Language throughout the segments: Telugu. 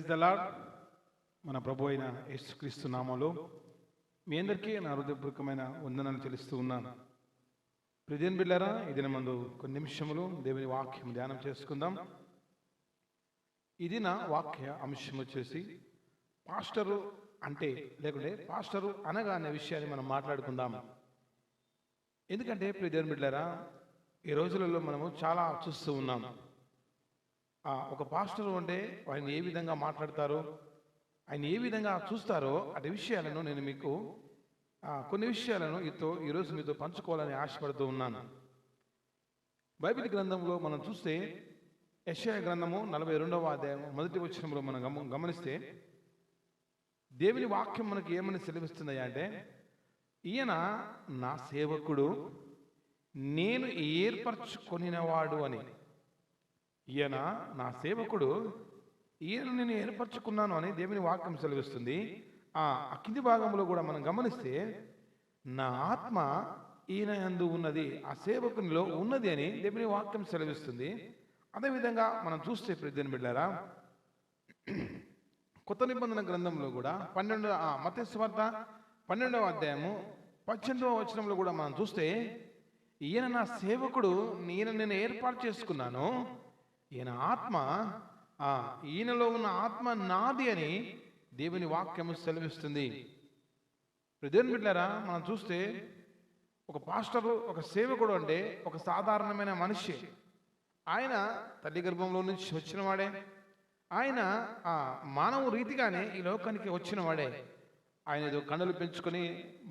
ప్రైజ్ దలాడ్ మన ప్రభు అయిన యేసుక్రీస్తు నామంలో మీ అందరికీ నా హృదయపూర్వకమైన వందనాలు చెల్లిస్తూ ఉన్నాను. ప్రిదేన్ బిళ్ళారా ఇది మందు కొన్ని నిమిషములు దేవుని వాక్యం ధ్యానం చేసుకుందాం. ఇది నా వాక్య అంశం వచ్చేసి పాస్టరు అంటే లేకుంటే పాస్టరు అనగా అనే విషయాన్ని మనం మాట్లాడుకుందాం. ఎందుకంటే ప్రిదేన్ బిళ్ళారా ఈ రోజులలో మనము చాలా చూస్తూ ఉన్నాము ఒక పాస్టర్ ఉండే ఆయన ఏ విధంగా మాట్లాడతారో ఆయన ఏ విధంగా చూస్తారో అటు విషయాలను నేను మీకు కొన్ని విషయాలను ఇతో ఈరోజు మీతో పంచుకోవాలని ఆశపడుతూ ఉన్నాను. బైబిల్ గ్రంథంలో మనం చూస్తే యెషయా గ్రంథము నలభై రెండవ అధ్యాయం మొదటి వచనంలో మనం గమ గమనిస్తే దేవుని వాక్యం మనకి ఏమని సెలవిస్తుంది అంటే ఈయన నా సేవకుడు నేను ఏర్పరచుకొనినవాడు అని. ఈయన నా సేవకుడు. ఈయన నేను ఏర్పరచుకున్నాను అని దేవుని వాక్యం సెలవిస్తుంది. ఆ కింది భాగంలో కూడా మనం గమనిస్తే నా ఆత్మ ఈయన యందు ఉన్నది ఆ సేవకునిలో ఉన్నది అని దేవుని వాక్యం సెలవిస్తుంది. అదేవిధంగా మనం చూస్తే ప్రతిదిన బిడ్డారా కొత్త నిబంధన గ్రంథంలో కూడా పన్నెండు మతస్వార్త పన్నెండవ అధ్యాయము పద్దెనిమిదవ వచనంలో కూడా మనం చూస్తే ఈయన నా సేవకుడు ఈయన నేను ఏర్పాటు చేసుకున్నాను ఈయన ఆత్మ ఆ ఈయనలో ఉన్న ఆత్మ నాది అని దేవుని వాక్యము సెలవిస్తుంది. ప్రదేన్ బిడ్డారా మనం చూస్తే ఒక పాస్టరు ఒక సేవకుడు అంటే ఒక సాధారణమైన మనిషి. ఆయన తల్లి గర్భంలో నుంచి వచ్చినవాడే ఆయన ఆ మానవ రీతిగానే ఈ లోకానికి వచ్చినవాడే ఆయన ఏదో కండలు పెంచుకొని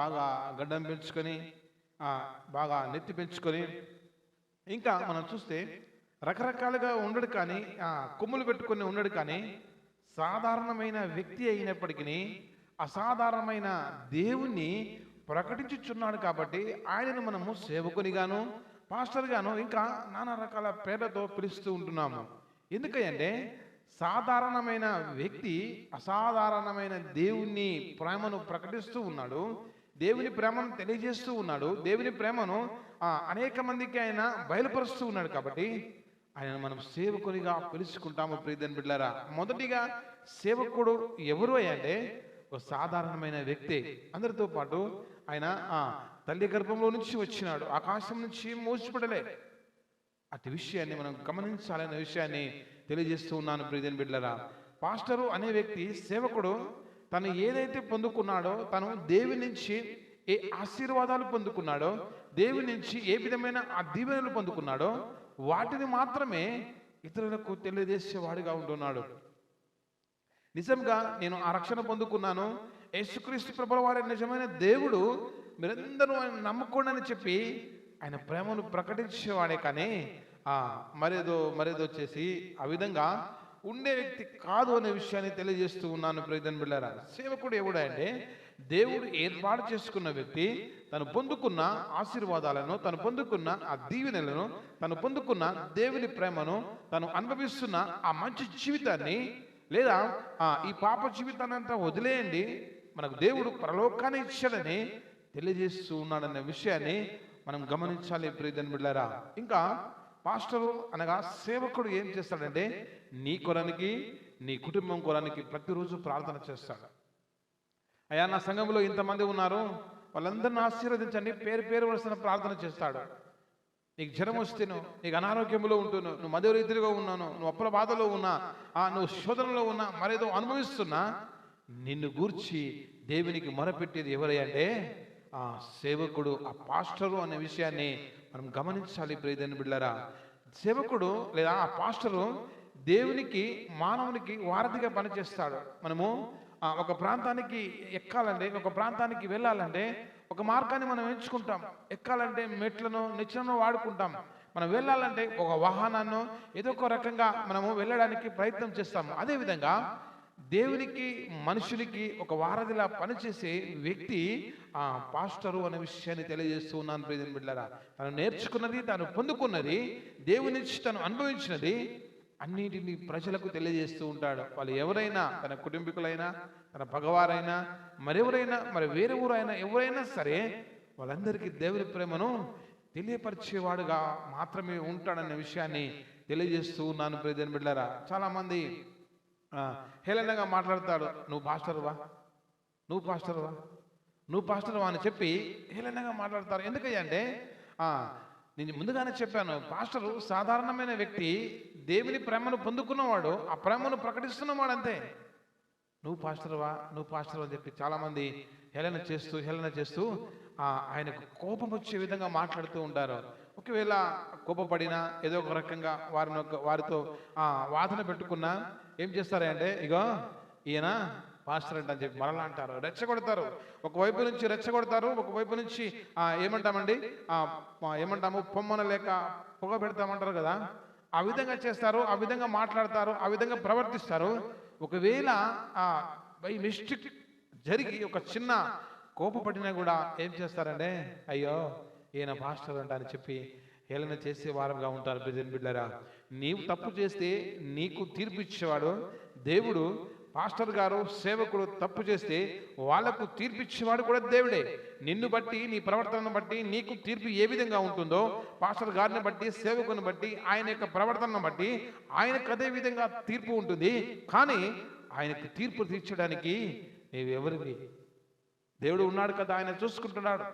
బాగా గడ్డం పెంచుకొని బాగా నెత్తి పెంచుకొని. ఇంకా మనం చూస్తే రకరకాలుగా ఉండడు కానీ కొమ్ములు పెట్టుకొని ఉండడు కానీ సాధారణమైన వ్యక్తి అయినప్పటికీ అసాధారణమైన దేవుణ్ణి ప్రకటించుచున్నాడు కాబట్టి ఆయనను మనము సేవకునిగాను పాస్టర్గాను ఇంకా నానా రకాల పేర్లతో పిలుస్తూ ఉంటున్నాము. ఎందుకంటే సాధారణమైన వ్యక్తి అసాధారణమైన దేవుణ్ణి ప్రేమను ప్రకటిస్తూ ఉన్నాడు దేవుని ప్రేమను తెలియజేస్తూ ఉన్నాడు దేవుని ప్రేమను అనేక మందికి ఆయన బయలుపరుస్తూ ఉన్నాడు కాబట్టి ఆయన మనం సేవకునిగా పిలుచుకుంటాము ప్రీతన్ బిడ్డారా మొదటిగా సేవకుడు ఎవరు అంటే ఒక సాధారణమైన వ్యక్తి. అందరితో పాటు ఆయన ఆ తల్లి గర్భంలో నుంచి వచ్చినాడు. ఆకాశం నుంచి మోసిపడలే. అటు విషయాన్ని మనం గమనించాలనే విషయాన్ని తెలియజేస్తూ ఉన్నాను ప్రియన్ బిడ్డలరా. పాస్టరు అనే వ్యక్తి సేవకుడు తను ఏదైతే పొందుకున్నాడో తను దేవి నుంచి ఏ ఆశీర్వాదాలు పొందుకున్నాడో దేవి నుంచి ఏ విధమైన ఆ దీవెనలు పొందుకున్నాడో వాటిని మాత్రమే ఇతరులకు తెలియజేసేవాడిగా ఉంటున్నాడు నిజంగా నేను ఆ రక్షణ పొందుకున్నాను. యేసుక్రీస్తు ప్రభుల వారి నిజమైన దేవుడు మీరందరూ ఆయన నమ్ముకోండి అని చెప్పి ఆయన ప్రేమను ప్రకటించేవాడే కానీ ఆ మరేదో మరేదో వచ్చేసి ఆ విధంగా ఉండే వ్యక్తి కాదు అనే విషయాన్ని తెలియజేస్తూ ఉన్నాను ప్రయోజనం బిళ్ళారా సేవకుడు ఎవడు అంటే దేవుడు ఏర్పాటు చేసుకున్న వ్యక్తి తను పొందుకున్న ఆశీర్వాదాలను తను పొందుకున్న ఆ దీవెనలను తను పొందుకున్న దేవుని ప్రేమను తను అనుభవిస్తున్న ఆ మంచి జీవితాన్ని లేదా ఆ, ఈ పాప జీవితాన్ని అంతా వదిలేయండి. మనకు దేవుడు పరలోకాన్ని ఇచ్చాడని తెలియజేస్తూ ఉన్నాడనే విషయాన్ని మనం గమనించాలి ప్రియదని బిళ్ళారా ఇంకా పాస్టరు అనగా సేవకుడు ఏం చేస్తాడంటే నీ కొరానికి నీ కుటుంబం కొరానికి ప్రతిరోజు ప్రార్థన చేస్తాడు. అయ్యా నా సంఘంలో ఇంతమంది ఉన్నారు. వాళ్ళందరిని ఆశీర్వదించండి. పేరు పేరు వలసిన ప్రార్థన చేస్తాడు. నీకు జ్వరం వస్తేను నీకు అనారోగ్యంలో ఉంటును నువ్వు మధ్య ఉన్నాను నువ్వు అప్పుల బాధలో ఉన్నా ఆ నువ్వు శోధనలో ఉన్నా మరేదో అనుభవిస్తున్నా నిన్ను గూర్చి దేవునికి మొరపెట్టేది ఎవరై అంటే ఆ సేవకుడు ఆ పాస్టరు అనే విషయాన్ని మనం గమనించాలి ప్రియదని బిళ్ళరా సేవకుడు లేదా ఆ పాస్టరు దేవునికి మానవునికి వారధిగా పనిచేస్తాడు. మనము ఒక ప్రాంతానికి ఎక్కాలంటే ఒక ప్రాంతానికి వెళ్ళాలంటే ఒక మార్గాన్ని మనం ఎంచుకుంటాం. ఎక్కాలంటే మెట్లను నిచ్చెలను వాడుకుంటాం. మనం వెళ్ళాలంటే ఒక వాహనాన్ని ఏదో ఒక రకంగా మనము వెళ్ళడానికి ప్రయత్నం చేస్తాము. అదేవిధంగా దేవునికి మనుషునికి ఒక వారధిలా పనిచేసే వ్యక్తి ఆ పాస్టరు అనే విషయాన్ని తెలియజేస్తూ ఉన్నాను బిడ్డరా తను నేర్చుకున్నది తను పొందుకున్నది దేవుని తను అనుభవించినది అన్నిటిని ప్రజలకు తెలియజేస్తూ ఉంటాడు. వాళ్ళు ఎవరైనా తన కుటుంబీకులైనా తన పగవారైనా మరెవరైనా మరి వేరే ఊరైనా ఎవరైనా సరే వాళ్ళందరికీ దేవుని ప్రేమను తెలియపరిచేవాడుగా మాత్రమే ఉంటాడనే విషయాన్ని తెలియజేస్తూ ఉన్నాను ప్రజలు బిడ్డారా చాలామంది హేళనగా మాట్లాడతాడు నువ్వు పాస్టర్వా నువ్వు పాస్టర్వా నువ్వు పాస్టర్వా అని చెప్పి హేళనగా మాట్లాడతారు. ఎందుకయ్యా అంటే నేను ముందుగానే చెప్పాను పాస్టరు సాధారణమైన వ్యక్తి దేవుని ప్రేమను పొందుకున్నవాడు ఆ ప్రేమను ప్రకటిస్తున్నవాడు అంతే. నువ్వు పాస్టర్వా నువ్వు పాస్టర్ అని చెప్పి చాలామంది హేళన చేస్తూ హేళన చేస్తూ ఆయనకు కోపం వచ్చే విధంగా మాట్లాడుతూ ఉంటారు. ఒకవేళ కోపపడినా ఏదో ఒక రకంగా వారిని ఒక- వారితో ఆ, వాదన పెట్టుకున్నా ఏం చేస్తారంటే ఇగో ఈయన పాస్టర్ అంట అని చెప్పి మరలా అంటారు. రెచ్చగొడతారు. ఒకవైపు నుంచి రెచ్చగొడతారు ఒకవైపు నుంచి ఏమంటామండి? ఏమంటాము? పొమ్మన లేక పొగ పెడతామంటారు కదా? ఆ విధంగా చేస్తారు ఆ విధంగా మాట్లాడతారు ఆ విధంగా ప్రవర్తిస్తారు. ఒకవేళ ఆ బై మిస్టేక్ జరిగి ఒక చిన్న కోపపడినా కూడా ఏం చేస్తారంటే అయ్యో ఈయన పాస్టర్ అంట అని చెప్పి హేళన చేసే వారంగా ఉంటారు ప్రజెంట్ బిడ్డరా. నీవు తప్పు చేస్తే నీకు తీర్పు ఇచ్చేవాడు దేవుడు పాస్టర్ గారు సేవకుడు తప్పు చేస్తే వాళ్ళకు తీర్పు ఇచ్చేవాడు కూడా దేవుడే. నిన్ను బట్టి నీ ప్రవర్తనను బట్టి నీకు తీర్పు ఏ విధంగా ఉంటుందో పాస్టర్ గారిని బట్టి సేవకుని బట్టి ఆయన యొక్క ప్రవర్తనను బట్టి ఆయనకు అదే విధంగా తీర్పు ఉంటుంది. కానీ ఆయనకు తీర్పు తీర్చడానికి నీవెవరివి? దేవుడు ఉన్నాడు కదా ఆయన చూసుకుంటున్నాడు.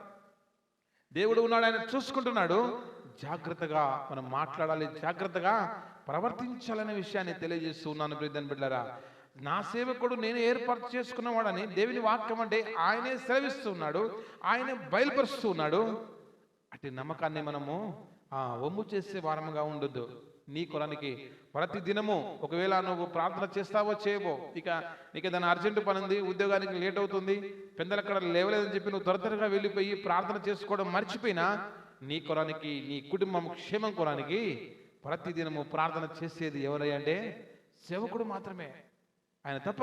దేవుడు ఉన్నాడు ఆయన చూసుకుంటున్నాడు. జాగ్రత్తగా మనం మాట్లాడాలి జాగ్రత్తగా ప్రవర్తించాలనే విషయాన్ని తెలియజేస్తూ ఉన్నాను ప్రీతన్ బిడ్డరా నా సేవకుడు నేను ఏర్పాటు చేసుకున్నవాడని దేవుని వాక్యం అంటే ఆయనే సెలవిస్తూ ఉన్నాడు ఆయనే బయలుపరుస్తూ ఉన్నాడు అట్టి నమ్మకాన్ని మనము ఆ ఒమ్ము చేసే వారముగా ఉండొద్దు. నీ కొరానికి ప్రతి దినము ఒకవేళ నువ్వు ప్రార్థన చేస్తావో చేయవో ఇక నీకు ఏదైనా అర్జెంటు పని ఉంది ఉద్యోగానికి లేట్ అవుతుంది పెద్దలక్కడ లేవలేదని చెప్పి నువ్వు త్వర త్వరగా వెళ్ళిపోయి ప్రార్థన చేసుకోవడం మర్చిపోయినా నీ కొరానికి నీ కుటుంబం క్షేమం కొరానికి ప్రతి దినము ప్రార్థన చేసేది ఎవరై అంటే సేవకుడు మాత్రమే. ఆయన తప్ప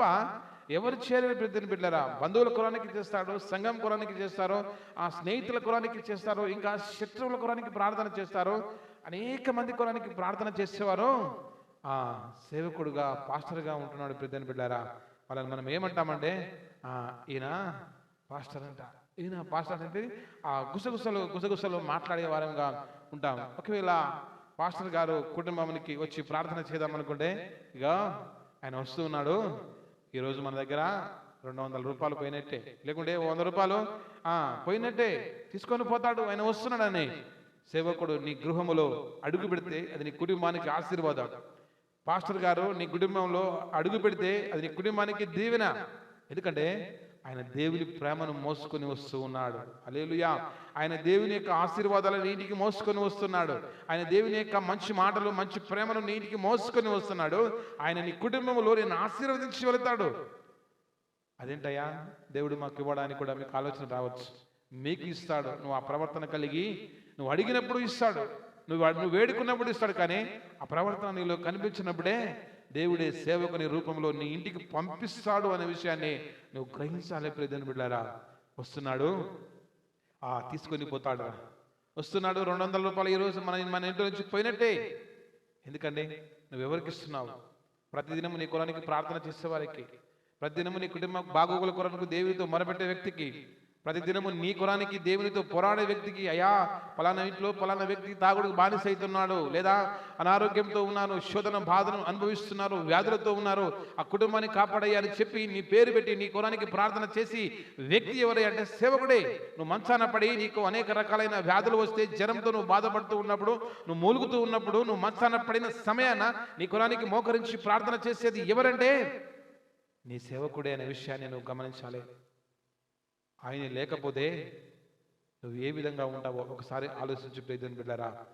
ఎవరు చేయలేని ప్రతిని బిడ్డరా? బంధువుల కురానికి చేస్తాడు సంఘం కురానికి చేస్తారు ఆ స్నేహితుల కులానికి చేస్తారు ఇంకా శత్రువుల కురానికి ప్రార్థన చేస్తారు అనేక మంది కులానికి ప్రార్థన చేసేవారు. ఆ సేవకుడుగా పాస్టర్గా ఉంటున్నాడు ప్రతిని బిడ్డారా. వాళ్ళని మనం ఏమంటామంటే ఈయన పాస్టర్ అంట. ఈయన పాస్టర్ అంటే ఆ గుసగుసలు గుసగుసలు మాట్లాడే వారంగా ఉంటాం. ఒకవేళ పాస్టర్ గారు కుటుంబానికి వచ్చి ప్రార్థన చేద్దాం అనుకుంటే ఇక ఆయన వస్తూ ఉన్నాడు ఈరోజు మన దగ్గర రెండు వందల రూపాయలు పోయినట్టే. లేకుంటే ఓ వంద రూపాయలు? ఆ పోయినట్టే. తీసుకొని పోతాడు. ఆయన వస్తున్నాడని. సేవకుడు నీ గృహములో అడుగు పెడితే అది నీ కుటుంబానికి ఆశీర్వాదం. పాస్టర్ గారు నీ కుటుంబంలో అడుగు పెడితే అది నీ కుటుంబానికి దీవెన. ఎందుకంటే ఆయన దేవుని ప్రేమను మోసుకొని వస్తూ ఉన్నాడు. అలేలుయా ఆయన దేవుని యొక్క ఆశీర్వాదాలు నీటికి మోసుకొని వస్తున్నాడు. ఆయన దేవుని యొక్క మంచి మాటలు మంచి ప్రేమను నీటికి మోసుకొని వస్తున్నాడు. ఆయన నీ కుటుంబంలో నేను ఆశీర్వదించి వెళతాడు. అదేంటయ్యా? దేవుడు మాకు ఇవ్వడానికి కూడా మీకు ఆలోచన రావచ్చు. మీకు ఇస్తాడు. నువ్వు ఆ ప్రవర్తన కలిగి నువ్వు అడిగినప్పుడు ఇస్తాడు. నువ్వు నువ్వు వేడుకున్నప్పుడు ఇస్తాడు కానీ ఆ ప్రవర్తన నీలో కనిపించినప్పుడే దేవుడే సేవకుని రూపంలో నీ ఇంటికి పంపిస్తాడు అనే విషయాన్ని నువ్వు గ్రహించాలి ప్రజలు బిడ్డారా వస్తున్నాడు. ఆ తీసుకొని పోతాడు. వస్తున్నాడు రెండు వందల రూపాయలు ఈరోజు మన మన ఇంట్లో నుంచి పోయినట్టే. ఎందుకండి? నువ్వు ఎవరికి ఇస్తున్నావు? ప్రతిదినము నీ కులానికి ప్రార్థన చేసేవారికి ప్రతిదినము నీ కుటుంబ బాగోగుల కొరకు దేవుడితో మొరపెట్టే వ్యక్తికి ప్రతిదినము నీ కురానికి దేవునితో పోరాడే వ్యక్తికి అయా పలానా ఇంట్లో పలానా వ్యక్తి తాగుడు బానిస అవుతున్నాడు లేదా అనారోగ్యంతో ఉన్నాను శోధన బాధను అనుభవిస్తున్నారు వ్యాధులతో ఉన్నారు ఆ కుటుంబాన్ని కాపాడయ్యా అని చెప్పి నీ పేరు పెట్టి నీ కురానికి ప్రార్థన చేసి వ్యక్తి ఎవరై అంటే సేవకుడే నువ్వు మంచాన పడి నీకు అనేక రకాలైన వ్యాధులు వస్తే జ్వరంతో నువ్వు బాధపడుతూ ఉన్నప్పుడు నువ్వు మూలుగుతూ ఉన్నప్పుడు నువ్వు మంచాన పడిన సమయాన నీ కురానికి మోకరించి ప్రార్థన చేసేది ఎవరంటే నీ సేవకుడే అనే విషయాన్ని నువ్వు గమనించాలి. ఆయన లేకపోతే నువ్వు ఏ విధంగా ఉంటావో ఒకసారి ఆలోచించి ప్రయత్నం బిడ్డారా.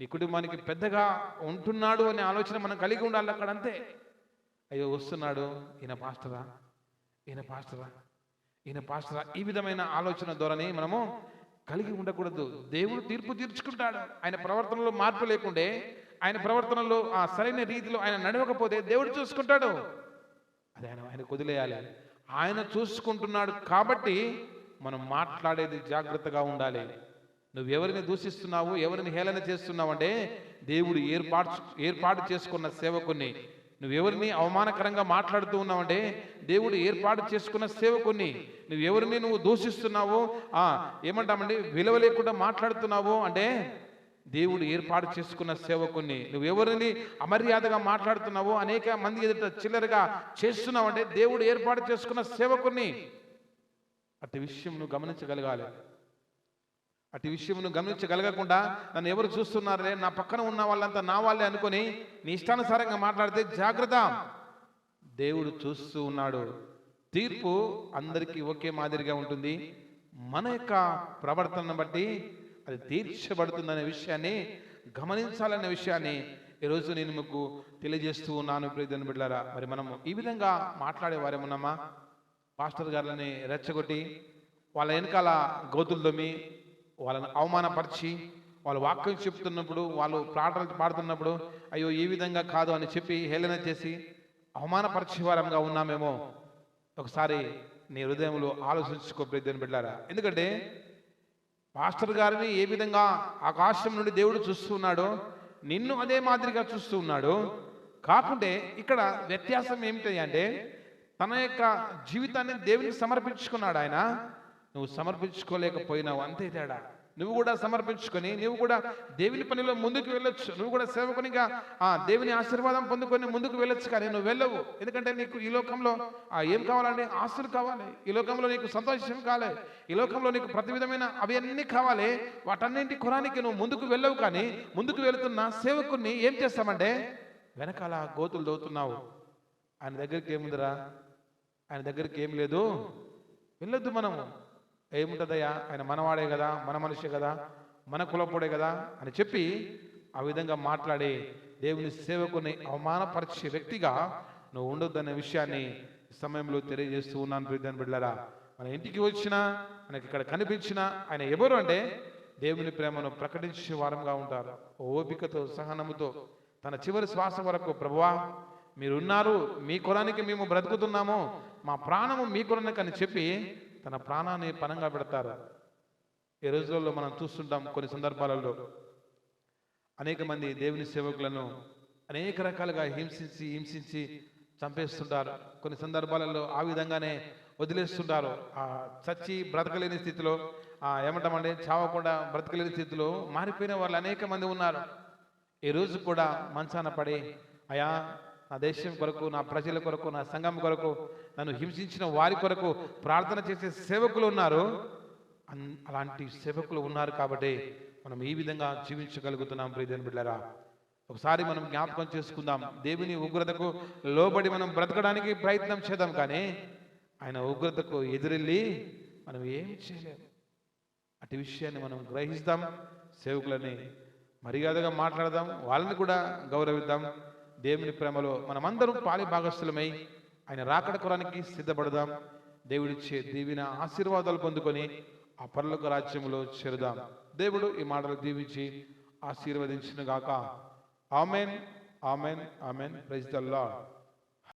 నీ కుటుంబానికి పెద్దగా ఉంటున్నాడు అనే ఆలోచన మనం కలిగి ఉండాలి అక్కడ అంతే. అయ్యో వస్తున్నాడు. ఈయన పాస్టరా? ఈయన పాస్టరా? ఈయన పాస్టరా? ఈ విధమైన ఆలోచన ధోరణి మనము కలిగి ఉండకూడదు. దేవుడు తీర్పు తీర్చుకుంటాడు. ఆయన ప్రవర్తనలో మార్పు లేకుండే ఆయన ప్రవర్తనలో ఆ సరైన రీతిలో ఆయన నడవకపోతే దేవుడు చూసుకుంటాడు. అది ఆయన ఆయన వదిలేయాలి ఆయన చూసుకుంటున్నాడు కాబట్టి మనం మాట్లాడేది జాగ్రత్తగా ఉండాలి. నువ్వు ఎవరిని దూషిస్తున్నావు? ఎవరిని హేళన చేస్తున్నావు అంటే దేవుడు ఏర్పాటు ఏర్పాటు చేసుకున్న సేవకుని నువ్వు ఎవరిని అవమానకరంగా మాట్లాడుతూ ఉన్నావంటే దేవుడు ఏర్పాటు చేసుకున్న సేవకుని నువ్వు ఎవరిని నువ్వు దూషిస్తున్నావు ఏమంటామండి? విలువ లేకుండా మాట్లాడుతున్నావు అంటే దేవుడు ఏర్పాటు చేసుకున్న సేవకుని నువ్వు ఎవరిని అమర్యాదగా మాట్లాడుతున్నావో అనేక మంది ఎదుట చిల్లరగా చేస్తున్నావు అంటే దేవుడు ఏర్పాటు చేసుకున్న సేవకుని అట్టి విషయం నువ్వు గమనించగలగాలి. అటు విషయం నువ్వు గమనించగలగకుండా నన్ను ఎవరు చూస్తున్నారులే? నా పక్కన ఉన్న వాళ్ళంతా నా వాళ్ళే అనుకొని నీ ఇష్టానుసారంగా మాట్లాడితే జాగ్రత్త. దేవుడు చూస్తూ ఉన్నాడు. తీర్పు అందరికీ ఒకే మాదిరిగా ఉంటుంది. మన యొక్క ప్రవర్తనను బట్టి అది తీర్చబడుతుందనే విషయాన్ని గమనించాలనే విషయాన్ని ఈరోజు నేను మీకు తెలియజేస్తూ ఉన్నాను ప్రియదని బిడ్డారా మరి మనము ఈ విధంగా మాట్లాడే వారేమున్నామా పాస్టర్ గారులని రెచ్చగొట్టి వాళ్ళ వెనకాల గోతులు దొమ్మి వాళ్ళని అవమానపరిచి వాళ్ళు వాక్యం చెప్తున్నప్పుడు వాళ్ళు పాటలు పాడుతున్నప్పుడు అయ్యో ఈ విధంగా కాదు అని చెప్పి హేళన చేసి అవమానపరిచేవారంగా ఉన్నామేమో. ఒకసారి నీ హృదయంలో ఆలోచించుకో ప్రయత్నం బిడ్డారా ఎందుకంటే పాస్టర్ గారిని ఏ విధంగా ఆకాశం నుండి దేవుడు చూస్తున్నాడో నిన్ను అదే మాదిరిగా చూస్తూ ఉన్నాడు. కాకుంటే ఇక్కడ వ్యత్యాసం ఏమిటి అంటే తన యొక్క జీవితాన్ని దేవునికి సమర్పించుకున్నాడు ఆయన. నువ్వు సమర్పించుకోలేకపోయినావు అంతే తేడా. నువ్వు కూడా సమర్పించుకొని నువ్వు కూడా దేవుని పనిలో ముందుకు వెళ్ళొచ్చు. నువ్వు కూడా సేవకునిగా ఆ దేవుని ఆశీర్వాదం పొందుకొని ముందుకు వెళ్ళొచ్చు కానీ నువ్వు వెళ్ళవు. ఎందుకంటే నీకు ఈ లోకంలో ఆ ఏం కావాలండి ఆస్తులు కావాలి. ఈ లోకంలో నీకు సంతోషం కావాలి. ఈ లోకంలో నీకు ప్రతి విధమైన అవి అన్నీ కావాలి. వాటన్నింటి కురానికి నువ్వు ముందుకు వెళ్ళవు కానీ ముందుకు వెళుతున్న సేవకుని ఏం చేస్తామంటే వెనకాల గోతులు దోతున్నావు ఆయన దగ్గరికి ఏముందిరా? ఆయన దగ్గరికి ఏం లేదు. వెళ్ళొద్దు మనము. ఏముంటుందయ్యా? ఆయన మనవాడే కదా మన మనిషి కదా మన కులపుడే కదా అని చెప్పి ఆ విధంగా మాట్లాడి దేవుని సేవకుని అవమానపరిచే వ్యక్తిగా నువ్వు ఉండొద్దనే విషయాన్ని సమయంలో తెలియజేస్తూ ఉన్నాను ప్రీతిని బిడ్డరా మన ఇంటికి వచ్చినా మనకి ఇక్కడ కనిపించినా ఆయన ఎవరు అంటే దేవుని ప్రేమను ప్రకటించే వారంగా ఉంటారు. ఓపికతో సహనముతో తన చివరి శ్వాస వరకు ప్రభువా మీరున్నారు మీ కులానికి మేము బ్రతుకుతున్నాము మా ప్రాణము మీ కులానికి అని చెప్పి తన ప్రాణాన్ని పనంగా పెడతారు. ఈ రోజుల్లో మనం చూస్తుంటాం కొన్ని సందర్భాలలో. అనేక మంది దేవుని సేవకులను అనేక రకాలుగా హింసించి హింసించి చంపేస్తుంటారు. కొన్ని సందర్భాలలో ఆ విధంగానే వదిలేస్తుంటారు. ఆ చచ్చి బ్రతకలేని స్థితిలో ఆ ఏమంటామంటే చావకుండా బ్రతకలేని స్థితిలో మారిపోయిన వాళ్ళు అనేక మంది ఉన్నారు. ఈ రోజు కూడా మంచాన పడి అయా నా దేశం కొరకు నా ప్రజల కొరకు నా సంఘం కొరకు నన్ను హింసించిన వారి కొరకు ప్రార్థన చేసే సేవకులు ఉన్నారు. అన్- అలాంటి సేవకులు ఉన్నారు కాబట్టి మనం ఈ విధంగా జీవించగలుగుతున్నాం ప్రియదేని బిడ్డరా ఒకసారి మనం జ్ఞాపకం చేసుకుందాం. దేవుని ఉగ్రతకు లోబడి మనం బ్రతకడానికి ప్రయత్నం చేద్దాం కానీ ఆయన ఉగ్రతకు ఎదురెళ్ళి మనం ఏం చేయలేము అటు విషయాన్ని మనం గ్రహిస్తాం సేవకులని మర్యాదగా మాట్లాడదాం వాళ్ళని కూడా గౌరవిద్దాం. దేవుని ప్రేమలో మనమందరం పాలి భాగస్థులమై ఆయన రాకడ కొరానికి సిద్ధపడదాం. దేవుడిచ్చే దీవిన ఆశీర్వాదాలు పొందుకొని ఆ పర్లకు రాజ్యంలో చేరుదాం. దేవుడు ఈ మాటలు దీవించి ఆశీర్వదించిన గాక ఆమెన్ ఆమెన్. ఆమెన్ ప్రజల్లా